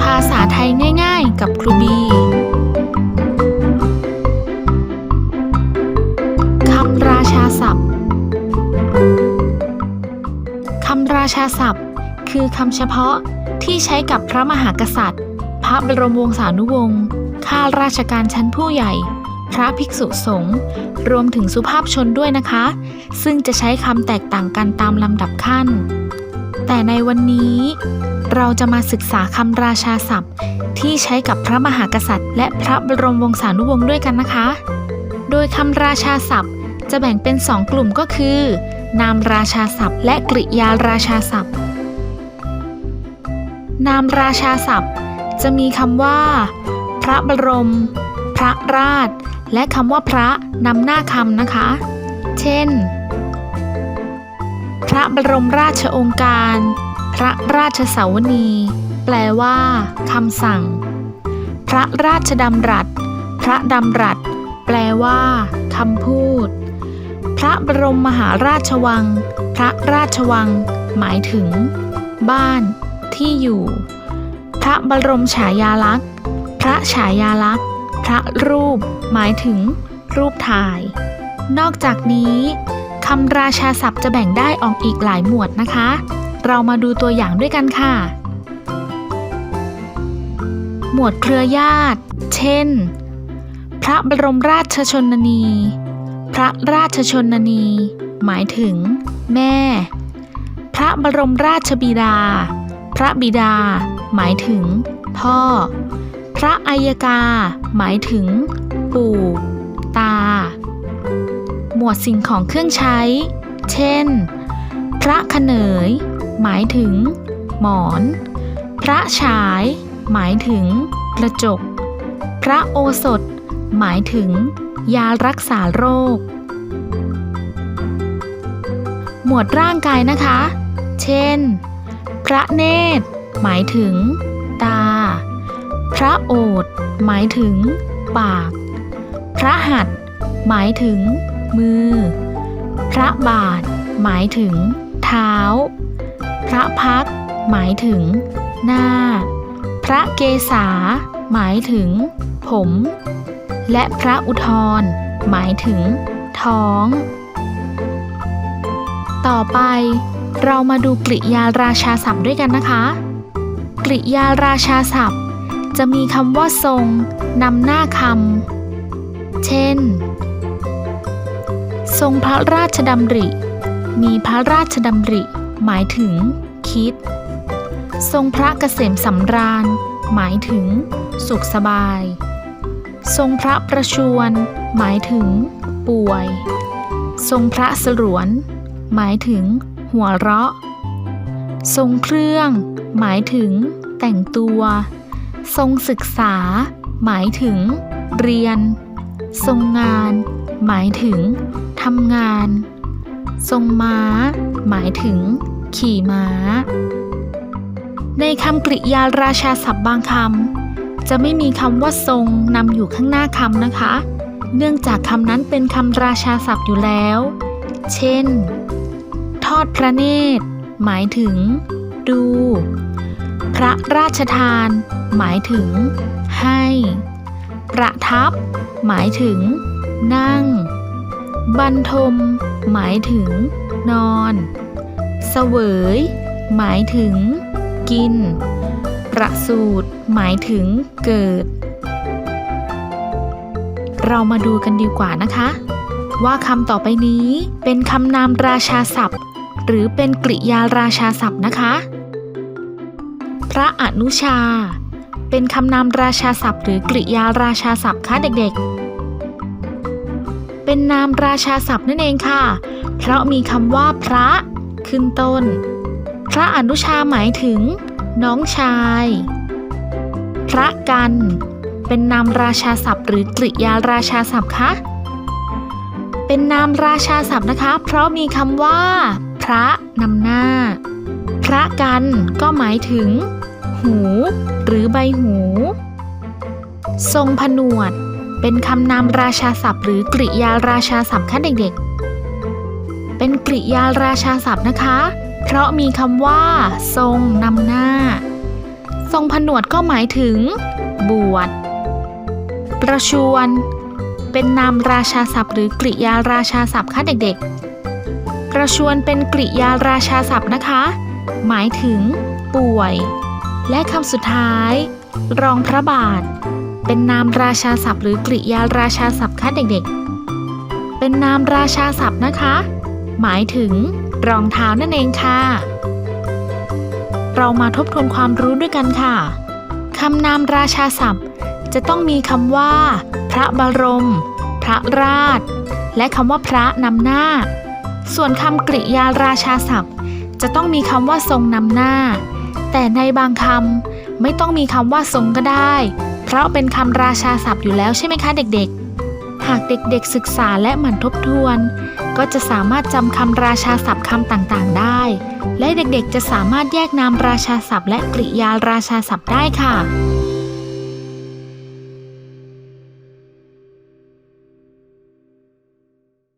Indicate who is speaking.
Speaker 1: ภาษาไทยง่ายๆ กับครูบีคำราชาศัพท์คำราชาศัพท์ คือคำเฉพาะที่ใช้กับพระมหากษัตริย์ พระบรมวงศานุวงศ์ข้าราชการชั้นผู้ใหญ่ พระภิกษุสงฆ์รวมถึงสุภาพชนด้วยนะคะ ซึ่งจะใช้คำแตกต่างกันตามลำดับขั้น แต่ในวันนี้ เราจะมาศึกษาคำราชาศัพท์ ที่ใช้กับพระมหากษัตริย์ และพระบรมวงศานุวงศ์ด้วยกันนะคะ โดยคำราชาศัพท์ จะแบ่งเป็นสองกลุ่มก็คือ นามราชาศัพท์ และกริยาราชาศัพท์ นามราชาศัพท์ จะมีคำว่า พระบรม พระราช และคำว่าพระนำหน้าคำนะคะ เช่น พระบรมราชองค์การ พระราชสาวนี แปลว่าคำสั่ง พระราชดำรัส พระดำรัส แปลว่าคำพูด พระบรมมหาราชวัง พระราชวัง หมายถึง บ้าน ที่อยู่ พระบรมฉายาลักษณ์ พระฉายาลักษณ์ พระรูป หมายถึง รูปถ่าย นอกจากนี้คำราชาศัพท์จะแบ่งได้ออกอีกหลายหมวดนะคะ เรามาดูตัวอย่างด้วยกันค่ะ หมวดเครือญาติ เช่น พระบรมราชชนนี พระราชชนนี หมายถึง แม่ พระบรมราชบิดา พระบิดา หมายถึง พ่อ พระอัยกา หมายถึง ปู่ ตา หมวดสิ่งของเครื่องใช้ เช่น พระขเนย หมายถึง หมอน พระฉาย หมายถึง กระจก พระโอสถ หมายถึง ยารักษาโรค หมวดร่างกายนะคะ เช่น พระเนตร หมายถึง ตา พระโอษฐ์หมายถึง ปาก พระหัตถ์หมายถึง มือ พระบาท หมายถึง เท้า พระพัก หมายถึง หน้า พระเกศาหมายถึง ผม และพระอุทธรหมายถึง ท้อง ต่อไปเรามาดูกริยาราชาศัพท์ด้วยกันนะคะ กริยาราชาศัพท์ จะมีคำว่าทรงนำหน้าคำ เช่น ทรงพระราชดำริ มีพระราชดำริ หมายถึง คิด ทรงพระเกษมสำราญ หมายถึง สุขสบาย ทรงพระประชวรหมายถึง ป่วย ทรงพระสรวน หมายถึง หัวเราะ ทรงเครื่อง หมายถึง แต่งตัว ทรงศึกษา หมายถึง เรียน ทรงงาน หมายถึงทำงาน ทรงม้า หมายถึง ขี่ม้า ในคำกริยาราชาศัพท์บางคำจะไม่มีคำว่าทรงนำอยู่ข้างหน้าคำนะคะ เนื่องจากคำนั้นเป็นคำราชาศัพท์อยู่แล้ว เช่น ทอดพระเนตร หมายถึง ดู พระราชทาน หมายถึง ให้ ประทับ หมายถึง นั่ง บรรทม หมายถึง นอนเสวย หมายถึง กิน ประสูตร หมายถึง เกิด เรามาดูกันดีกว่านะคะ ว่าคำต่อไปนี้เป็นคำนามราชาศัพท์ หรือเป็นกริยาราชาศัพท์นะคะ พระอนุชา เป็นคำนามราชาศัพท์หรือกริยาราชาศัพท์คะเด็กๆ เป็นนามราชาศัพท์นั่นเองค่ะ เพราะมีคำว่าพระ ขึ้นต้น พระอนุชาหมายถึง น้องชาย พระกัน เป็นนามราชาศัพท์หรือกริยาราชาศัพท์คะเป็นนามราชาศัพท์นะคะ เพราะมีคำว่า พระนำหน้า พระกันก็หมายถึง หู หรือใบหู ทรงผนวด เป็นคำนามราชาศัพท์ หรือกริยาราชาศัพท์คะเด็กๆ เป็นกริยาราชาศัพท์นะคะ เพราะมีคำว่า ทรงนำหน้า ทรงผนวดก็หมายถึง บวช ประชวรเป็นนามราชาศัพท์ หรือกริยาราชาศัพท์คะเด็กๆกระชวนเป็นกริยาราชาศัพท์นะคะ หมายถึง ป่วย และคำสุดท้าย รองพระบาท เป็นนามราชาศัพท์หรือกริยาราชาศัพท์คะเด็กๆ เป็นนามราชาศัพท์นะคะ หมายถึง รองเท้านั่นเองค่ะ เรามาทบทวนความรู้ด้วยกันค่ะคำนามราชาศัพท์ จะต้องมีคำว่า พระบรม พระราช และคำว่าพระนำหน้า ส่วนคำกริยาราชาศัพท์ จะต้องมีคำว่าทรงนำหน้า แต่ในบางคำไม่ต้องมีคำว่าทรงก็ได้ เพราะเป็นคำราชาศัพท์อยู่แล้วใช่ไหมคะเด็กๆ หากเด็กๆศึกษาและหมั่นทบทวน ก็จะสามารถจำคำราชาศัพท์คำต่างๆ ได้ และเด็กๆจะสามารถแยกนามราชาศัพท์และกริยาราชาศัพท์ได้ค่ะ